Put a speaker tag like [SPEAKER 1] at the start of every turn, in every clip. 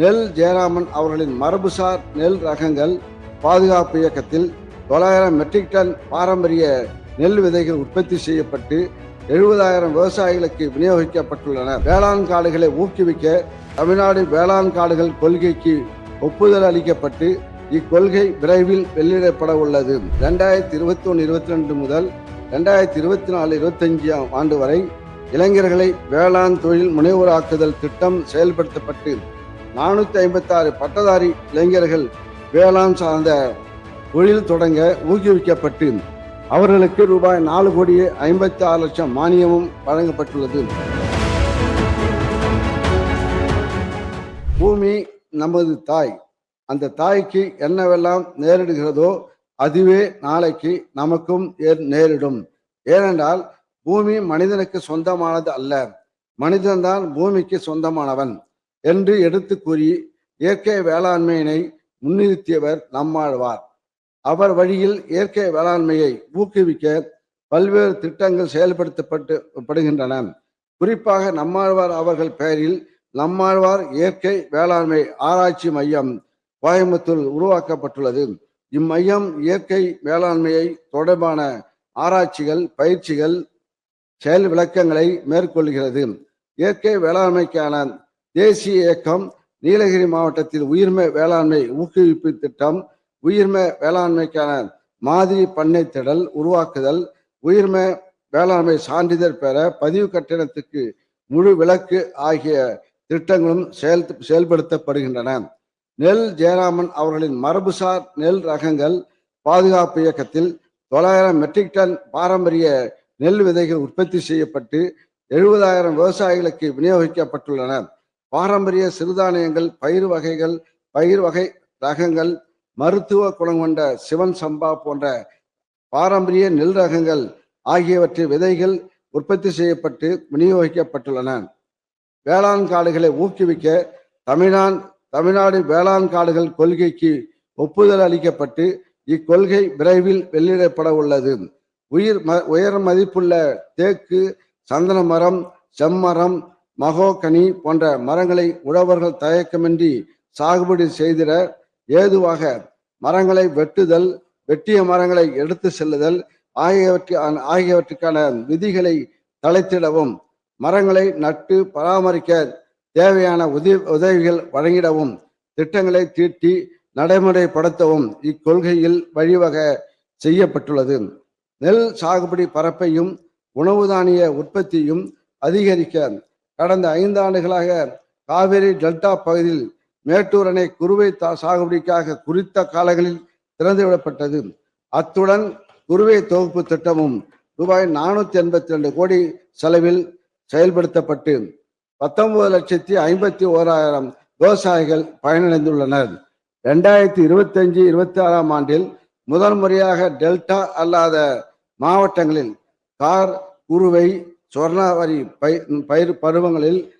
[SPEAKER 1] நெல் ஜெயராமன் அவர்களின் மரபுசார் நெல் ரகங்கள் பாதுகாப்பு இயக்கத்தில் தொள்ளாயிரம் மெட்ரிக் டன் பாரம்பரிய நெல் விதைகள் உற்பத்தி செய்யப்பட்டு எழுபதாயிரம் விவசாயிகளுக்கு விநியோகிக்கப்பட்டுள்ளன. வேளாண் காடுகளை ஊக்குவிக்க தமிழ்நாடு வேளாண் காடுகள் கொள்கைக்கு ஒப்புதல் அளிக்கப்பட்டு இக்கொள்கை விரைவில் வெளியிடப்பட உள்ளது. ரெண்டாயிரத்தி இருபத்தி ஒன்று இருபத்தி ரெண்டு முதல் ரெண்டாயிரத்தி இருபத்தி நாலு இருபத்தஞ்சாம் ஆண்டு வரை இளைஞர்களை வேளாண் தொழில் முனைவோராக்குதல் திட்டம் செயல்படுத்தப்பட்டு நானூற்றி ஐம்பத்தாறு பட்டதாரி இளைஞர்கள் வேளாண் சார்ந்த தொழில் தொடங்க ஊக்குவிக்கப்பட்டு அவர்களுக்கு ரூபாய் நாலு கோடி ஐம்பத்தி ஆறு லட்சம் மானியமும் வழங்கப்பட்டுள்ளது. பூமி நமது தாய். அந்த தாய்க்கு என்னவெல்லாம் நேரிடுகிறதோ அதுவே நாளைக்கு நமக்கும் நேரிடும். ஏனென்றால் பூமி மனிதனுக்கு சொந்தமானது அல்ல. மனிதன்தான் பூமிக்கு சொந்தமானவன். என்று எடுத்து கூறி இயற்கை வேளாண்மையினை முன்னிறுத்தியவர் நம்மாழ்வார். அவர் வழியில் இயற்கை வேளாண்மையை ஊக்குவிக்க பல்வேறு திட்டங்கள் செயல்படுத்தப்பட்டு படுகின்றன. குறிப்பாக நம்மாழ்வார் அவர்கள் பெயரில் நம்மாழ்வார் இயற்கை வேளாண்மை ஆராய்ச்சி மையம் கோயம்புத்தூர் உருவாக்கப்பட்டுள்ளது. இம்மையம் இயற்கை வேளாண்மையை தொடர்பான ஆராய்ச்சிகள் பயிற்சிகள் செயல் விளக்கங்களை மேற்கொள்கிறது. இயற்கை வேளாண்மைக்கான தேசிய இயக்கம் நீலகிரி மாவட்டத்தில் உயிர்மை வேளாண்மை ஊக்குவிப்பு திட்டம் உயிர்ம வேளாண்மைக்கான மாதிரி பண்ணை திடல் உருவாக்குதல் உயிர்ம வேளாண்மை சான்றிதழ் பெற பதிவு கட்டணத்துக்கு முழு விலக்கு ஆகிய திட்டங்களும் செயல் செயல்படுத்தப்படுகின்றன. நெல் ஜெயராமன் அவர்களின் மரபுசார் நெல் ரகங்கள் பாதுகாப்பு இயக்கத்தில் தொள்ளாயிரம் மெட்ரிக் டன் பாரம்பரிய நெல் விதைகள் உற்பத்தி செய்யப்பட்டு எழுபதாயிரம் விவசாயிகளுக்கு விநியோகிக்கப்பட்டுள்ளன. பாரம்பரிய சிறுதானியங்கள் பயிர் வகைகள் பயிர் வகை ரகங்கள் மருத்துவ குணம் கொண்ட சிவன் சம்பா போன்ற பாரம்பரிய நெல் ரகங்கள் ஆகியவற்றின் விதைகள் உற்பத்தி செய்யப்பட்டு விநியோகிக்கப்பட்டுள்ளன. வேளாண் காடுகளை ஊக்குவிக்க தமிழ்நாடு தமிழ்நாடு வேளாண் காடுகள் கொள்கைக்கு ஒப்புதல் அளிக்கப்பட்டு இக்கொள்கை விரைவில் வெளியிடப்பட உள்ளது. உயிர் ம உயர் மதிப்புள்ள தேக்கு சந்தன மரம் செம்மரம் மகோகனி போன்ற மரங்களை உழவர்கள் தயக்கமின்றி சாகுபடி செய்திட ஏதுவாக மரங்களை வெட்டுதல் வெட்டிய மரங்களை எடுத்து செல்லுதல் ஆகியவற்று ஆகியவற்றுக்கான விதிகளை தளைத்திடவும் மரங்களை நட்டு பராமரிக்க தேவையான உதவி உதவிகள் வழங்கிடவும் திட்டங்களை தீட்டி நடைமுறைப்படுத்தவும் இக்கொள்கையில் வழிவகை செய்யப்பட்டுள்ளது. நெல் சாகுபடி பரப்பையும் உணவு தானிய உற்பத்தியும் அதிகரிக்க கடந்த ஐந்து ஆண்டுகளாக காவிரி டெல்டா பகுதியில் மேட்டூர் அணை குறுவை தா சாகுபடிக்காக குறித்த காலங்களில் திறந்துவிடப்பட்டது. அத்துடன் குறுவை தொகுப்பு திட்டமும் ரூபாய் நானூத்தி எண்பத்தி ரெண்டு கோடி செலவில் செயல்படுத்தப்பட்டு பத்தொன்பது லட்சத்தி ஐம்பத்தி ஓராயிரம் விவசாயிகள் பயனடைந்துள்ளனர். ரெண்டாயிரத்தி இருபத்தி அஞ்சு இருபத்தி ஆறாம் ஆண்டில் முதல் முறையாக டெல்டா அல்லாத மாவட்டங்களில் கார் குறுவை சொர்ணாவரி பயிர் பயிர் பருவங்களில்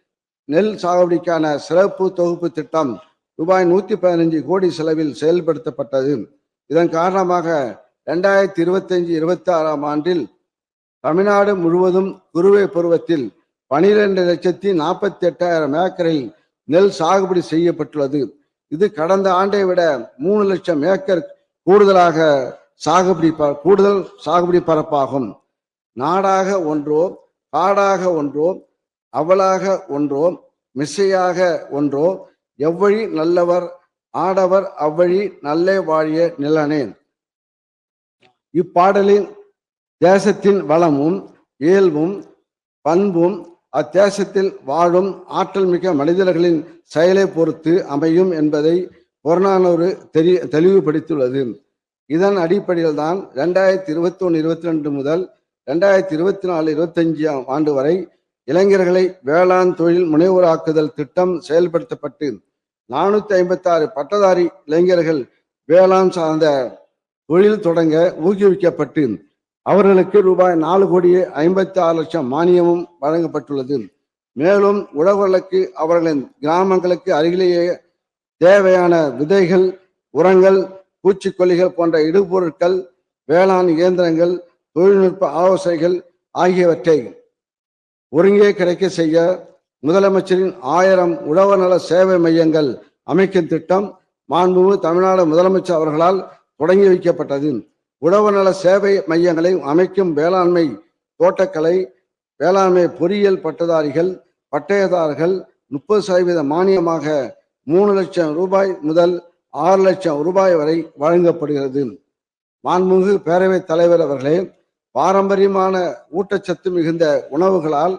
[SPEAKER 1] நெல் சாகுபடிக்கான சிறப்பு தொகுப்பு திட்டம் ரூபாய் நூத்தி பதினஞ்சு கோடி செலவில் செயல்படுத்தப்பட்டது. இதன் காரணமாக ரெண்டாயிரத்தி இருபத்தஞ்சு இருபத்தி ஆறாம் ஆண்டில் தமிழ்நாடு முழுவதும் குறுவை பருவத்தில் பனிரெண்டு லட்சத்தி நாற்பத்தி எட்டாயிரம் ஏக்கரில் நெல் சாகுபடி செய்யப்பட்டுள்ளது. இது கடந்த ஆண்டை விட மூணு லட்சம் ஏக்கர் கூடுதலாக சாகுபடி ப- கூடுதல் சாகுபடி பரப்பாகும். நாடாக ஒன்றோ காடாக ஒன்றோ அவளாக ஒன்றோ மிசையாக ஒன்றோ எவ்வழி நல்லவர் ஆடவர் அவ்வழி நல்லே வாழிய நிலனேன். இப்பாடலின் தேசத்தின் வளமும் இயல்பும் பண்பும் அத்தேசத்தில் வாழும் ஆற்றல் மிக்க மனிதர்களின் செயலை பொறுத்து அமையும் என்பதை புறநானூறு தெரி தெளிவுபடுத்தியுள்ளது. இதன் அடிப்படையில் தான் ரெண்டாயிரத்தி இருபத்தி ஒன்று இருபத்தி ரெண்டு முதல் ரெண்டாயிரத்தி இருபத்தி நாலு இருபத்தஞ்சாம் ஆண்டு வரை இளைஞர்களை வேளாண் தொழில் முனைவோராக்குதல் திட்டம் செயல்படுத்தப்பட்டு நானூத்தி ஐம்பத்தாறு பட்டதாரி இளைஞர்கள் வேளாண் சார்ந்த தொழில் தொடங்க ஊக்குவிக்கப்பட்டு அவர்களுக்கு ரூபாய் நாலு கோடியே ஐம்பத்தி ஆறு லட்சம் மானியமும் வழங்கப்பட்டுள்ளது. மேலும் உழவர்களுக்கு அவர்களின் கிராமங்களுக்கு அருகிலேயே தேவையான விதைகள் உரங்கள் பூச்சிக்கொல்லிகள் போன்ற இடுபொருட்கள் வேளாண் இயந்திரங்கள் தொழில்நுட்ப ஆலோசனைகள் ஆகியவற்றை ஒருங்கே கிடைக்க செய்ய முதலமைச்சரின் ஆயிரம் உழவு நல சேவை மையங்கள் அமைக்கும் திட்டம் மாண்புமிகு தமிழ்நாடு முதலமைச்சர் அவர்களால் தொடங்கி வைக்கப்பட்டது. உழவு நல சேவை மையங்களை அமைக்கும் வேளாண்மை தோட்டக்கலை வேளாண்மை பொறியியல் பட்டதாரிகள் பட்டயதாரர்கள் முப்பது சதவீத மானியமாக மூணு லட்சம் ரூபாய் முதல் ஆறு லட்சம் ரூபாய் வரை வழங்கப்படுகிறது. மாண்புமிகு பேரவைத் தலைவர் அவர்களே பாரம்பரியமான ஊட்டச்சத்து மிகுந்த உணவுகளால்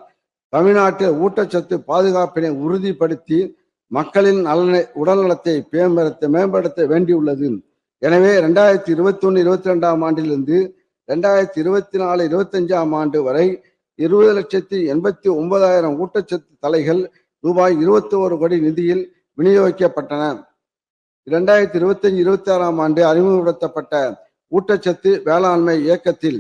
[SPEAKER 1] தமிழ்நாட்டில் ஊட்டச்சத்து பாதுகாப்பினை உறுதிப்படுத்தி மக்களின் நலனை உடல்நலத்தை மேம்படுத்த மேம்படுத்த வேண்டியுள்ளது. எனவே ரெண்டாயிரத்தி இருபத்தி ஒன்று இருபத்தி ரெண்டாம் ஆண்டிலிருந்து ரெண்டாயிரத்தி இருபத்தி நாலு இருபத்தஞ்சாம் ஆண்டு வரை இருபது லட்சத்தி எண்பத்தி ஒன்பதாயிரம் ஊட்டச்சத்து தலைகள் ரூபாய் இருபத்தி ஒரு கோடி நிதியில் விநியோகிக்கப்பட்டன. இரண்டாயிரத்தி இருபத்தஞ்சு இருபத்தி ஆறாம் ஆண்டு அறிமுகப்படுத்தப்பட்ட ஊட்டச்சத்து வேளாண்மை இயக்கத்தில்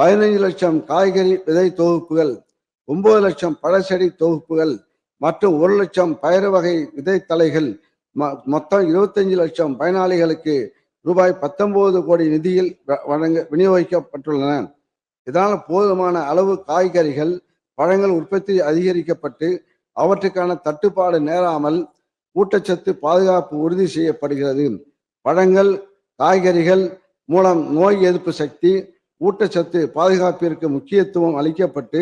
[SPEAKER 1] பதினைஞ்சு லட்சம் காய்கறி விதை தொகுப்புகள் ஒன்பது லட்சம் பழச்செடி தொகுப்புகள் மற்றும் ஒரு லட்சம் பயிறு வகை விதைத்தலைகள் ம- மொத்தம் இருபத்தஞ்சு லட்சம் பயனாளிகளுக்கு ரூபாய் பத்தொன்பது கோடி நிதியில் வ- வழங்க விநியோகிக்கப்பட்டுள்ளன. இதனால் போதுமான அளவு காய்கறிகள் பழங்கள் உற்பத்தி அதிகரிக்கப்பட்டு அவற்றுக்கான தட்டுப்பாடு நேராமல் ஊட்டச்சத்து பாதுகாப்பு உறுதி செய்யப்படுகிறது. பழங்கள் காய்கறிகள் மூலம் நோய் எதிர்ப்பு சக்தி ஊட்டச்சத்து பாதுகாப்பிற்கு முக்கியத்துவம் அளிக்கப்பட்டு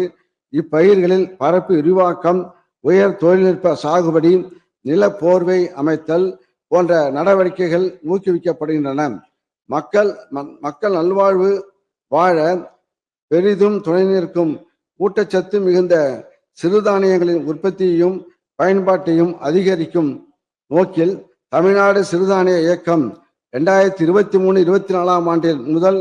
[SPEAKER 1] இப்பயிர்களில் பரப்பு விரிவாக்கம் உயர் தொழில்நுட்ப சாகுபடி நில போர்வை அமைத்தல் போன்ற நடவடிக்கைகள் ஊக்குவிக்கப்படுகின்றன. மக்கள் மக்கள் நல்வாழ்வு வாழ பெரிதும் துணை நிற்கும். ஊட்டச்சத்து மிகுந்த சிறுதானியங்களின் உற்பத்தியையும் பயன்பாட்டையும் அதிகரிக்கும் நோக்கில் தமிழ்நாடு சிறுதானிய இயக்கம் ரெண்டாயிரத்தி இருபத்தி மூணு இருபத்தி நாலாம் ஆண்டில் முதல்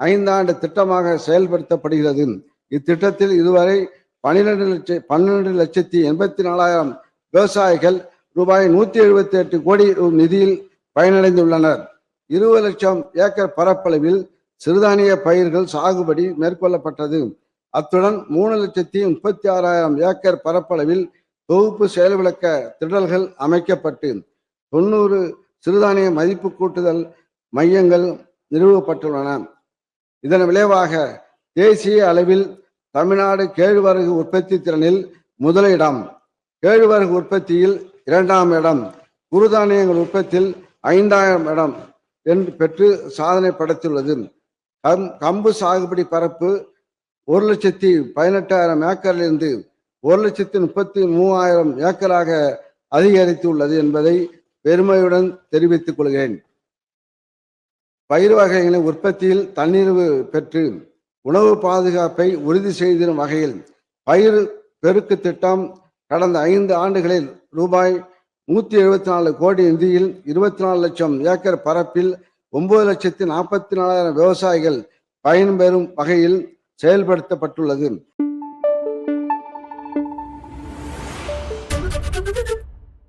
[SPEAKER 1] ஐந்தாண்டு திட்டமாக செயல்படுத்தப்படுகிறது. இத்திட்டத்தில் இதுவரை பன்னிரண்டு லட்ச பன்னிரெண்டு லட்சத்தி எண்பத்தி நாலாயிரம் விவசாயிகள் ரூபாய் நூத்தி எழுபத்தி எட்டு கோடி நிதியில் பயனடைந்துள்ளனர். இருபது லட்சம் ஏக்கர் பரப்பளவில் சிறுதானிய பயிர்கள் சாகுபடி மேற்கொள்ளப்பட்டது. அத்துடன் மூணு லட்சத்தி முப்பத்தி ஆறாயிரம் ஏக்கர் பரப்பளவில் தொகுப்பு செயல்விளக்க திடல்கள் அமைக்கப்பட்டு தொண்ணூறு சிறுதானிய மதிப்பு கூட்டுதல் மையங்கள் நிறுவப்பட்டுள்ளன. இதன் விளைவாக தேசிய அளவில் தமிழ்நாடு கேழ்வரகு உற்பத்தி திறனில் முதலிடம் கேழ்வரகு உற்பத்தியில் இரண்டாம் இடம். குறுதானியங்கள் உற்பத்தியில் ஐந்தாயிரம் இடம் என்று பெற்று சாதனை படைத்துள்ளது. கம் கம்பு சாகுபடி பரப்பு ஒரு லட்சத்தி பதினெட்டாயிரம் ஏக்கரிலிருந்து ஒரு லட்சத்தி முப்பத்தி மூவாயிரம் ஏக்கராக அதிகரித்துள்ளது என்பதை பெருமையுடன் தெரிவித்துக் கொள்கிறேன். பயிர் வகைகளின் உற்பத்தியில் தன்னிறைவு பெற்று உணவு பாதுகாப்பை உறுதி செய்திடும் வகையில் பயிர் பெருக்கு திட்டம் கடந்த ஐந்து ஆண்டுகளில் ரூபாய் நூத்தி எழுபத்தி நாலு கோடி நிதியில் இருபத்தி நாலு லட்சம் ஏக்கர் பரப்பில் ஒன்பது லட்சத்தி நாற்பத்தி நாலாயிரம் விவசாயிகள் பயன்பெறும் வகையில் செயல்படுத்தப்பட்டுள்ளது.